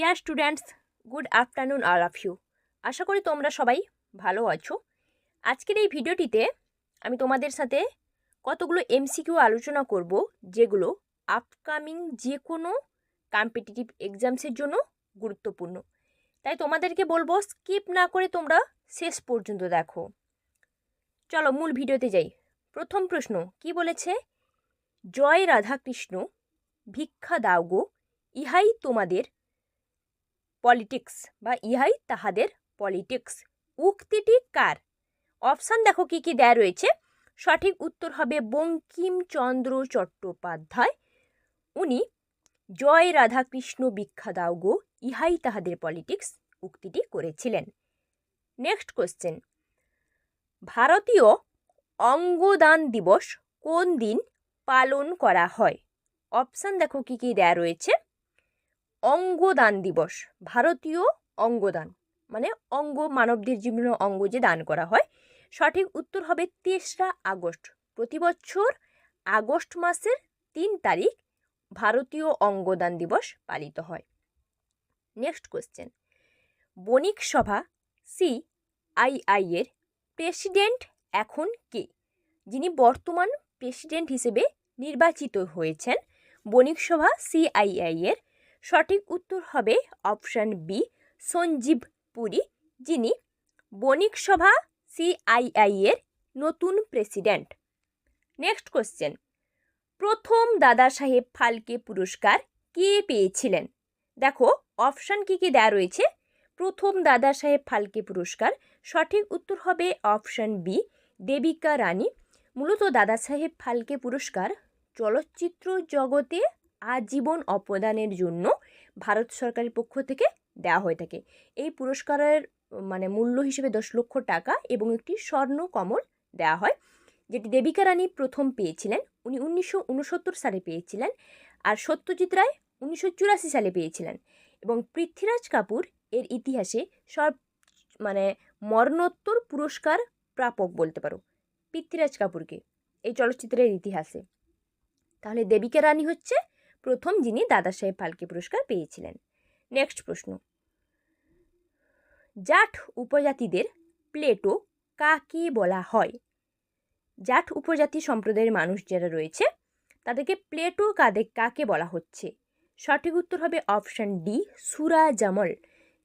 Year students good afternoon all of you আশা করি তোমরা সবাই ভালো আছো। আজকের এই ভিডিওটিতে আমি তোমাদের সাথে কতগুলো এমসিকিউ আলোচনা করব, যেগুলো আপকামিং যে কোনো কম্পিটিটিভ এক্সামসের জন্য গুরুত্বপূর্ণ। তাই তোমাদেরকে বলব স্কিপ না করে তোমরা শেষ পর্যন্ত দেখো। চলো মূল ভিডিওতে যাই। প্রথম প্রশ্ন, কি বলেছে? জয় রাধাকৃষ্ণ, ভিক্ষা দাওগো ইহাই তোমাদের পলিটিক্স বা ইহাই তাহাদের পলিটিক্স উক্তিটি কার? অপশান দেখো কি কি দেয়া রয়েছে। সঠিক উত্তর হবে বঙ্কিমচন্দ্র চট্টোপাধ্যায়। উনি, জয় রাধাকৃষ্ণ ভিক্ষা দাও গো ইহাই তাহাদের পলিটিক্স উক্তিটি করেছিলেন। নেক্সট কোশ্চেন ভারতীয় অঙ্গদান দিবস কোন দিন পালন করা হয়? অপশান দেখো কি কি দেয়া রয়েছে। অঙ্গদান দিবস। ভারতীয় অঙ্গদান মানে অঙ্গ, মানবদের জীবনে অঙ্গ যে দান করা হয়, সঠিক উত্তর হবে তেসরা আগস্ট। প্রতি বছর আগস্ট মাসের তিন তারিখ ভারতীয় অঙ্গদান দিবস পালিত হয়। নেক্সট কোশ্চেন বণিক সভা সি আইআই এর প্রেসিডেন্ট এখন কে? যিনি বর্তমান প্রেসিডেন্ট হিসেবে নির্বাচিত হয়েছেন, বণিক সভা সিআইআই এর সঠিক উত্তর হবে অপশান বি, সঞ্জীব পুরী, যিনি বণিক সভা সিআইআই এর নতুন প্রেসিডেন্ট নেক্সট কোশ্চেন প্রথম দাদা সাহেব ফালকে পুরস্কার কে পেয়েছিলেন? দেখো, অপশান কী কী দেওয়া রয়েছে? প্রথম দাদা সাহেব ফালকে পুরস্কার, সঠিক উত্তর হবে অপশান বি, দেবিকা রানী। মূলত দাদা সাহেব ফালকে পুরস্কার চলচ্চিত্র জগতে আজীবন অবদানের জন্য ভারত সরকারের পক্ষ থেকে দেওয়া হয়ে থাকে। এই পুরস্কারের মানে মূল্য হিসেবে দশ লক্ষ টাকা এবং একটি স্বর্ণ কমল দেওয়া হয়, যেটি দেবিকা রানী প্রথম পেয়েছিলেন। উনি উনিশশো উনসত্তর সালে পেয়েছিলেন আর সত্যজিৎ রায় উনিশশো চুরাশি সালে পেয়েছিলেন এবং পৃথ্বীরাজ কাপুর এর ইতিহাসে সব মানে মরণোত্তর পুরস্কার প্রাপক বলতে পারো, পৃথ্বীরাজ কাপুরকে, এই চলচ্চিত্রের ইতিহাসে। তাহলে দেবিকা রানী হচ্ছে প্রথম যিনি দাদা সাহেব ফালকে পুরস্কার পেয়েছিলেন। নেক্সট প্রশ্ন। জাট উপজাতিদের প্লেটো কাকে বলা হয়? জাট উপজাতি সম্প্রদায়ের মানুষ যারা রয়েছে, তাদেরকে প্লেটো কাদে, কাকে বলা হচ্ছে? সঠিক উত্তর হবে অপশান ডি সুরা জামল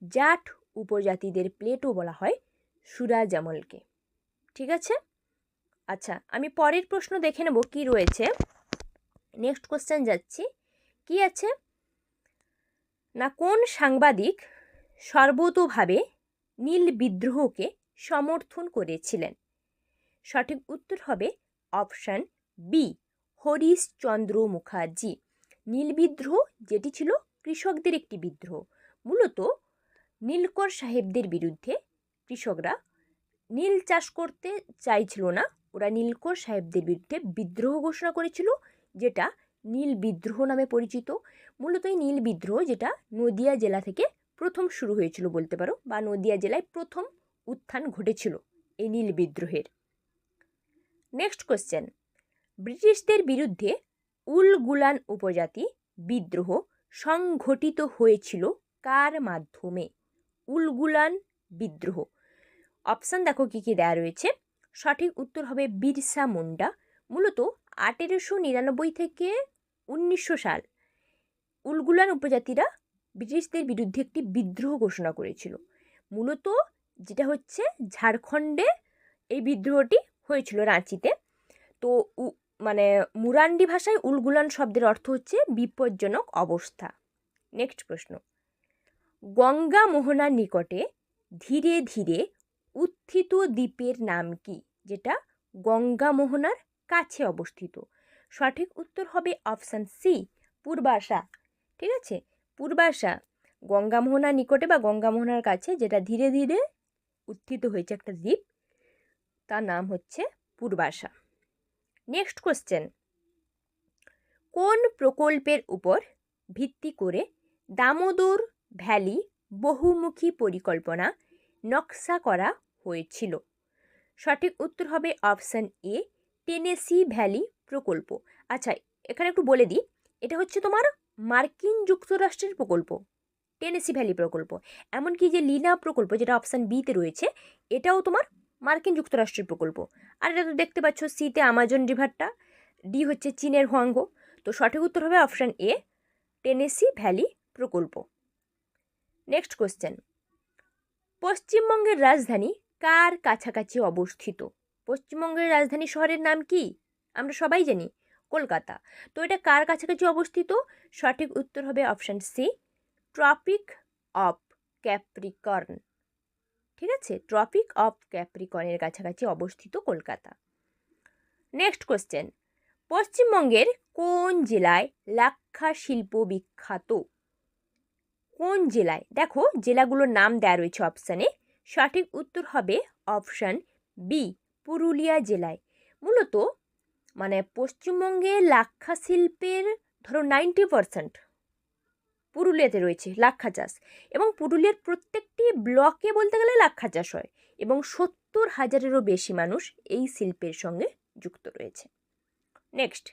জাট উপজাতিদের প্লেটো বলা হয় সুরা জামলকে ঠিক আছে? আচ্ছা আমি পরের প্রশ্ন দেখে নেব কি রয়েছে। নেক্সট কোশ্চেন যাচ্ছি। কি আছে? না, কোন সাংবাদিক সর্বতোভাবে নীল বিদ্রোহকে সমর্থন করেছিলেন? সঠিক উত্তর হবে অপশান বি হরিশচন্দ্র মুখার্জি। নীল বিদ্রোহ যেটি ছিল কৃষকদের একটি বিদ্রোহ। মূলত নীলকর সাহেবদের বিরুদ্ধে কৃষকরা নীল চাষ করতে চাইছিল না। ওরা নীলকর সাহেবদের বিরুদ্ধে বিদ্রোহ ঘোষণা করেছিল, যেটা নীল বিদ্রোহ নামে পরিচিত। মূলত এই নীল বিদ্রোহ যেটা নদিয়া জেলা থেকে প্রথম শুরু হয়েছিল বলতে পারো, বা নদিয়া জেলায় প্রথম উত্থান ঘটেছিল এই নীল বিদ্রোহের। নেক্সট কোশ্চেন ব্রিটিশদের বিরুদ্ধে উলগুলান উপজাতি বিদ্রোহ সংঘটিত হয়েছিল কার মাধ্যমে? উলগুলান বিদ্রোহ। অপশান দেখো কী কী দেওয়া রয়েছে। সঠিক উত্তর হবে বিরসা মুন্ডা। মূলত আঠেরোশো নিরানব্বই থেকে উনিশশো সাল। উলগুলান উপজাতিরা ব্রিটিশদের বিরুদ্ধে একটি বিদ্রোহ ঘোষণা করেছিল। মূলত যেটা হচ্ছে ঝাড়খণ্ডে এই বিদ্রোহটি হয়েছিল রাঁচিতে। তো মানে মুরান্ডি ভাষায় উলগুলান শব্দের অর্থ হচ্ছে বিপজ্জনক অবস্থা। নেক্সট প্রশ্ন। গঙ্গা মোহনার নিকটে ধীরে ধীরে উত্থিত দ্বীপের নাম কি? যেটা গঙ্গা মোহনার কাছে অবস্থিত। সঠিক উত্তর হবে অপশান সি, পূর্বাশা। ঠিক আছে? পূর্বাশা গঙ্গা মোহনার নিকটে বা গঙ্গা মোহনার কাছে যেটা ধীরে ধীরে উত্থিত হয়েছে একটা দ্বীপ, তার নাম হচ্ছে পূর্বাশা। নেক্সট কোশ্চেন কোন প্রকল্পের উপর ভিত্তি করে দামোদর ভ্যালি বহুমুখী পরিকল্পনা নকশা করা হয়েছিল? সঠিক উত্তর হবে অপশান এ, টেনেসি ভ্যালি প্রকল্প। আচ্ছা এখানে একটু বলে দিই। এটা হচ্ছে তোমার মার্কিন যুক্তরাষ্ট্রের প্রকল্প, টেনেসি ভ্যালি প্রকল্প। এমনকি যে লিনা প্রকল্প, যেটা অপশান বিতে রয়েছে, এটাও তোমার মার্কিন যুক্তরাষ্ট্রের প্রকল্প। আর এটা তো দেখতে পাচ্ছ সিতে আমাজন রিভারটা ডি হচ্ছে চীনের হোয়াঙ্গো তো সঠিক উত্তর হবে অপশান এ টেনেসি ভ্যালি প্রকল্প। নেক্সট কোশ্চেন পশ্চিমবঙ্গের রাজধানী কার কাছাকাছি অবস্থিত? পশ্চিমবঙ্গের রাজধানী শহরের নাম কি? আমরা সবাই জানি কলকাতা। তো এটা কার কাছাকাছি অবস্থিত? সঠিক উত্তর হবে option C tropic of capricorn ঠিক আছে? ট্রপিক অফ ক্যাপ্রিকর্নের কাছাকাছি অবস্থিত কলকাতা। নেক্সট কোশ্চেন পশ্চিমবঙ্গের কোন জেলায় লাক্ষা শিল্প বিখ্যাত? কোন জেলায়? দেখো, জেলাগুলোর নাম দেওয়া রয়েছে অপশানে সঠিক উত্তর হবে অপশান বি পুরুলিয়া জেলায়। মূলত মানে পশ্চিমবঙ্গে লাক্ষা শিল্পের ধরো নাইনটি পারসেন্ট পুরুলিয়াতে রয়েছে লাক্ষা চাষ এবং পুরুলিয়ার প্রত্যেকটি ব্লকে বলতে গেলে লাক্ষা চাষ হয় এবং সত্তর হাজারেরও বেশি মানুষ এই শিল্পের সঙ্গে যুক্ত রয়েছে। নেক্সট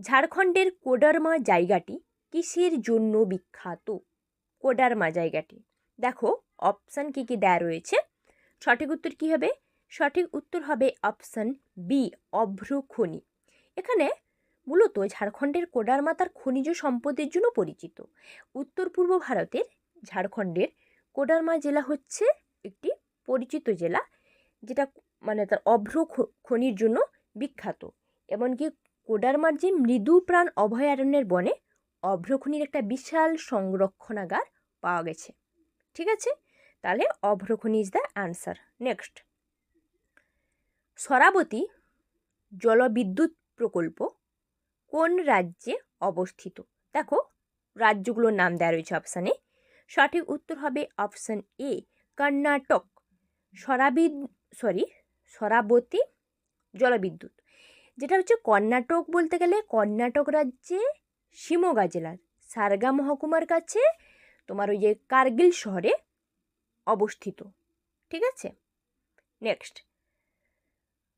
ঝাড়খণ্ডের কোডারমা জায়গাটি কিসের জন্য বিখ্যাত? কোডারমা জায়গাটি। দেখো অপশান কী কী দেয়া রয়েছে? সঠিক উত্তর কী হবে? সঠিক উত্তর হবে অপশান বি অভ্র খনি এখানে মূলত ঝাড়খণ্ডের কোডারমা তার খনিজ সম্পদের জন্য পরিচিত। উত্তর পূর্ব ভারতের ঝাড়খণ্ডের কোডারমা জেলা হচ্ছে একটি পরিচিত জেলা, যেটা মানে তার অভ্র খনির জন্য বিখ্যাত। এমনকি কোডারমার যে মৃদু প্রাণ অভয়ারণ্যের বনে অভ্রখনির একটা বিশাল সংরক্ষণাগার পাওয়া গেছে। ঠিক আছে? তাহলে অভ্রখনি is the answer next Sharavathi জলবিদ্যুৎ প্রকল্প কোন রাজ্যে অবস্থিত? দেখো, রাজ্যগুলোর নাম দেওয়া রয়েছে অপশানে সঠিক উত্তর হবে অপশান এ কর্ণাটক। সরাবিদ সরি সরাবতী জলবিদ্যুৎ। যেটা হচ্ছে কর্ণাটক বলতে গেলে কর্ণাটক রাজ্যে শিমোগা জেলার, সারগা মহকুমার কাছে তোমার ওই যে কার্গিল শহরে অবস্থিত। ঠিক আছে? নেক্সট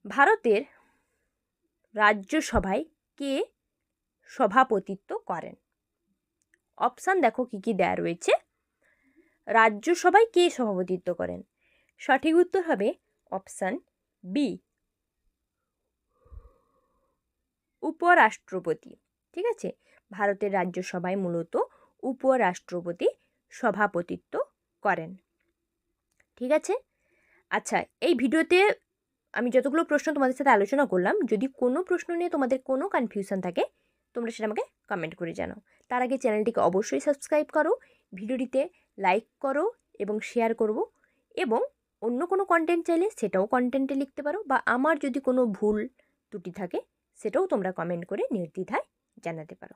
ভারতের রাজ্যসভায় কে সভাপতিত্ব করেন? অপশান দেখো কী কী দেয়া রয়েছে। রাজ্যসভায় কে সভাপতিত্ব করেন? সঠিক উত্তর হবে অপশান বি উপরাষ্ট্রপতি। ঠিক আছে? ভারতের রাজ্যসভায় মূলত উপরাষ্ট্রপতি সভাপতিত্ব করেন। ঠিক আছে? আচ্ছা এই ভিডিওতে আমি যতগুলো প্রশ্ন তোমাদের সাথে আলোচনা করলাম, যদি কোনো প্রশ্ন নিয়ে তোমাদের কোনো কনফিউশন থাকে, তোমরা সেটা আমাকে কমেন্ট করে জানাও। তার আগে চ্যানেলটিকে অবশ্যই সাবস্ক্রাইব করো, ভিডিওটিতে লাইক করো এবং শেয়ার করব এবং অন্য কোনো কন্টেন্ট চাইলে সেটাও কন্টেন্টে লিখতে পারো বা আমার যদি কোনো ভুল ত্রুটি থাকে, সেটাও তোমরা কমেন্ট করে নির্দ্বিধায় জানাতে পারো।